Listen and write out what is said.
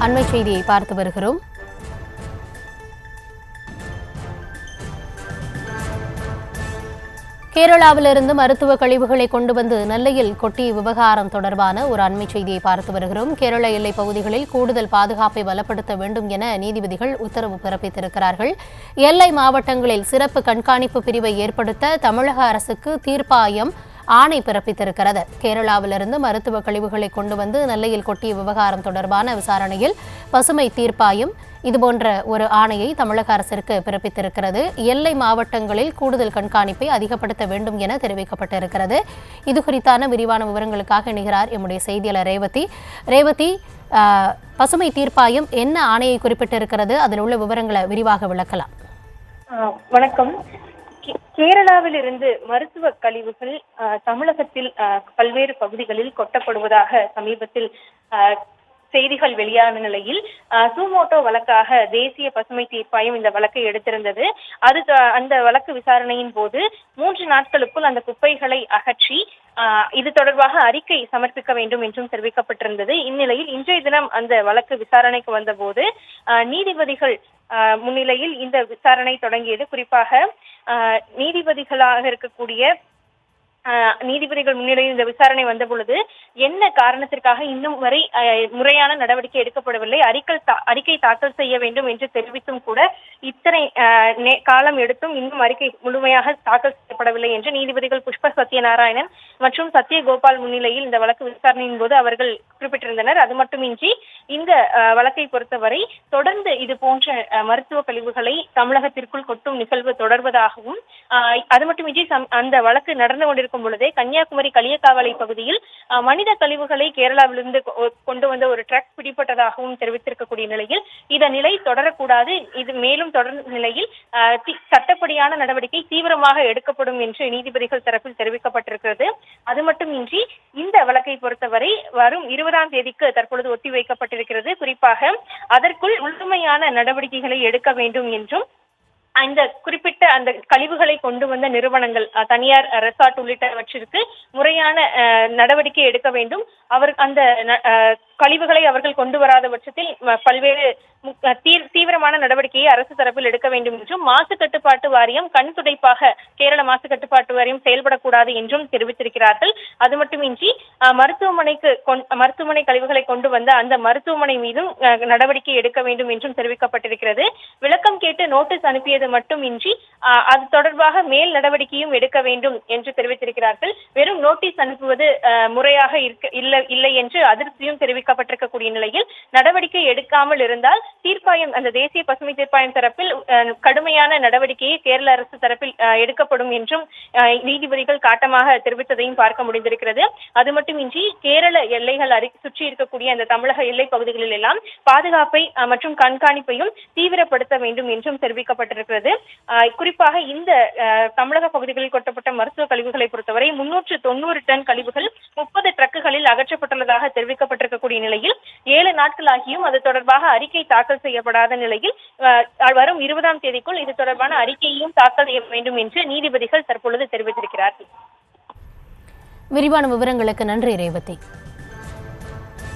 அண்மை செய்தியை பார்த்து வருகிறோம். கேரளாவிலிருந்து மருத்துவ கழிவுகளை கொண்டு வந்து நெல்லையில் கொட்டிய விவகாரம் தொடர்பான ஒரு அண்மை செய்தியை பார்த்து வருகிறோம். கேரள எல்லைப் பகுதிகளில் கூடுதல் பாதுகாப்பை பலப்படுத்த வேண்டும் என நீதிபதிகள் உத்தரவு பிறப்பித்திருக்கிறார்கள். எல்லை மாவட்டங்களில் சிறப்பு கண்காணிப்பு பிரிவை ஏற்படுத்த தமிழக அரசுக்கு தீர்ப்பாயம் ஆணை பிறப்பித்திருக்கிறது. கேரளாவிலிருந்து மருத்துவ கழிவுகளை கொண்டு வந்து நெல்லையில் கொட்டிய விவகாரம் தொடர்பான விசாரணையில் பசுமை தீர்ப்பாயம் இதுபோன்ற ஒரு ஆணையை தமிழக அரசிற்கு பிறப்பித்திருக்கிறது. எல்லை மாவட்டங்களில் கூடுதல் கண்காணிப்பை அதிகப்படுத்த வேண்டும் என தெரிவிக்கப்பட்டிருக்கிறது. இது குறித்தான விரிவான விவரங்களுக்காக இணைகிறார் எம்முடைய செய்தியாளர் ரேவதி. ரேவதி ஆஹ், பசுமை தீர்ப்பாயம் என்ன ஆணையை குறிப்பிட்டிருக்கிறது? அதில் உள்ள விவரங்களை விரிவாக விளக்கலாம். வணக்கம். கேரளாவிலிருந்து மருத்துவ கழிவுகள் தமிழகத்தில் பல்வேறு பகுதிகளில் கொட்டப்படுவதாக சமீபத்தில் செய்திகள் வெளியான நிலையில் ஆ, சுமோட்டோ வழக்காக தேசிய பசுமை தீர்ப்பாயம் இந்த வழக்கை எடுத்திருந்தது. அது அந்த வழக்கு விசாரணையின் போது மூன்று நாட்களுக்குள் அந்த குப்பைகளை அகற்றி இது தொடர்பாக அறிக்கை சமர்ப்பிக்க வேண்டும் என்றும் தெரிவிக்கப்பட்டிருந்தது. இந்நிலையில் இன்றைய தினம் அந்த வழக்கு விசாரணைக்கு வந்தபோது நீதிபதிகள் முன்னிலையில் இந்த விசாரணை தொடங்கியது. குறிப்பாக நீதிபதிகளாக இருக்கக்கூடிய நீதிபதிகள் முன்னிலையில் இந்த விசாரணை வந்த பொழுது என்ன காரணத்திற்காக இன்னும் வரை முறையான நடவடிக்கை எடுக்கப்படவில்லை? அறிக்கை தா- அறிக்கை தாக்கல் செய்ய வேண்டும் என்று தெரிவித்தும் கூட இத்தனை காலம் எடுத்தும் இன்னும் அறிக்கை முழுமையாக தாக்கல் செய்யப்படவில்லை என்று நீதிபதிகள் புஷ்ப சத்யநாராயணன் மற்றும் சத்யகோபால் முன்னிலையில் இந்த வழக்கு விசாரணையின் போது அவர்கள் குறிப்பிட்டிருந்தனர். அது மட்டுமின்றி இந்த வழக்கை பொறுத்தவரை தொடர்ந்து இது போன்ற மருத்துவ கழிவுகளை தமிழகத்திற்குள் கொட்டும் நிகழ்வு தொடர்வதாகவும் அது மட்டுமின்றி சம்- அந்த வழக்கு நடந்து கொண்டிருக்கும் இருக்கும் பொழுதே கன்னியாகுமரி களியக்காவலை பகுதியில் மனித கழிவுகளை கேரளாவிலிருந்து கொண்டு வந்த ஒரு ட்ரக் பிடிப்பட்டதாகவும் தெரிவித்திருக்கக்கூடிய நிலையில் இதன் நிலை தொடரக்கூடாது. இது மேலும் தொடரும் நிலையில் சட்டப்படியான நடவடிக்கை தீவிரமாக எடுக்கப்படும் என்று நீதிபதிகள் தரப்பில் தெரிவிக்கப்பட்டிருக்கிறது. அது மட்டுமின்றி இந்த வழக்கை பொறுத்தவரை வரும் இருபதாம் தேதிக்கு தற்பொழுது ஒத்திவைக்கப்பட்டிருக்கிறது. குறிப்பாக அதற்குள் முழுமையான நடவடிக்கைகளை எடுக்க வேண்டும் என்றும் அந்த குறிப்பிட்ட அந்த கழிவுகளை கொண்டு வந்த நிறுவனங்கள் தனியார் ரெசார்ட் உள்ளிட்டவற்றிற்கு முறையான நடவடிக்கை எடுக்க வேண்டும். அவர் அந்த கழிவுகளை அவர்கள் கொண்டு வராத பட்சத்தில் பல்வேறு தீவிரமான நடவடிக்கையை அரசு தரப்பில் எடுக்க வேண்டும் என்றும் மாசு கட்டுப்பாட்டு வாரியம் கண் துடைப்பாக கேரள மாசு கட்டுப்பாட்டு வாரியம் செயல்படக்கூடாது என்றும் தெரிவித்திருக்கிறார்கள். அது மட்டுமின்றி மருத்துவமனைக்கு கொண்- மருத்துவமனை கழிவுகளை கொண்டு வந்த அந்த மருத்துவமனை மீதும் நடவடிக்கை எடுக்க வேண்டும் என்றும் தெரிவிக்கப்பட்டிருக்கிறது. விளக்கம் கேட்டு நோட்டீஸ் அனுப்பியது மட்டுமின்றி அது தொடர்பாக மேல் நடவடிக்கையும் எடுக்க வேண்டும் என்று தெரிவித்திருக்கிறார்கள். வெறும் நோட்டீஸ் அனுப்புவது முறையாக இருக்க இல்லை இல்லை என்று அதிருப்தியும் தெரிவிக்கப்பட்டிருக்கக்கூடிய நிலையில் நடவடிக்கை எடுக்காமல் இருந்தால் தீர்ப்பாயம் அந்த தேசிய பசுமை தீர்ப்பாயம் தரப்பில் கடுமையான நடவடிக்கையை கேரள அரசு தரப்பில் எடுக்கப்படும் என்றும் நீதிபதிகள் காட்டமாக தெரிவித்ததையும் பார்க்க முடிந்திருக்கிறது. அது மட்டுமின்றி கேரள எல்லைகள் அருகே சுற்றி இருக்கக்கூடிய அந்த தமிழக எல்லை பகுதிகளில் எல்லாம் பாதுகாப்பை மற்றும் கண்காணிப்பையும் தீவிரப்படுத்த வேண்டும் என்றும் தெரிவிக்கப்பட்டிருக்கிறது. அஹ், குறிப்பாக இந்த அஹ், தமிழக பகுதிகளில் கொட்டப்பட்ட மருத்துவ கழிவுகளை பொறுத்தவரை முன்னூற்று தொண்ணூறு டன் கழிவுகள் முப்பது டிரக்குகளில் அகற்றப்பட்டுள்ளதாக தெரிவிக்கப்பட்டிருக்கக்கூடிய நிலையில் ஏழு நாட்களாகியும் அது தொடர்பாக அறிக்கை தாக்கல் செய்யப்படாத நிலையில் வரும் இருபதாம் தேதிக்குள் இது தொடர்பான அறிக்கையையும் தாக்கல் செய்ய வேண்டும் என்று நீதிபதிகள் தற்பொழுது தெரிவித்திருக்கிறார்கள். விரிவான விவரங்களுக்கு நன்றி ரேவதி.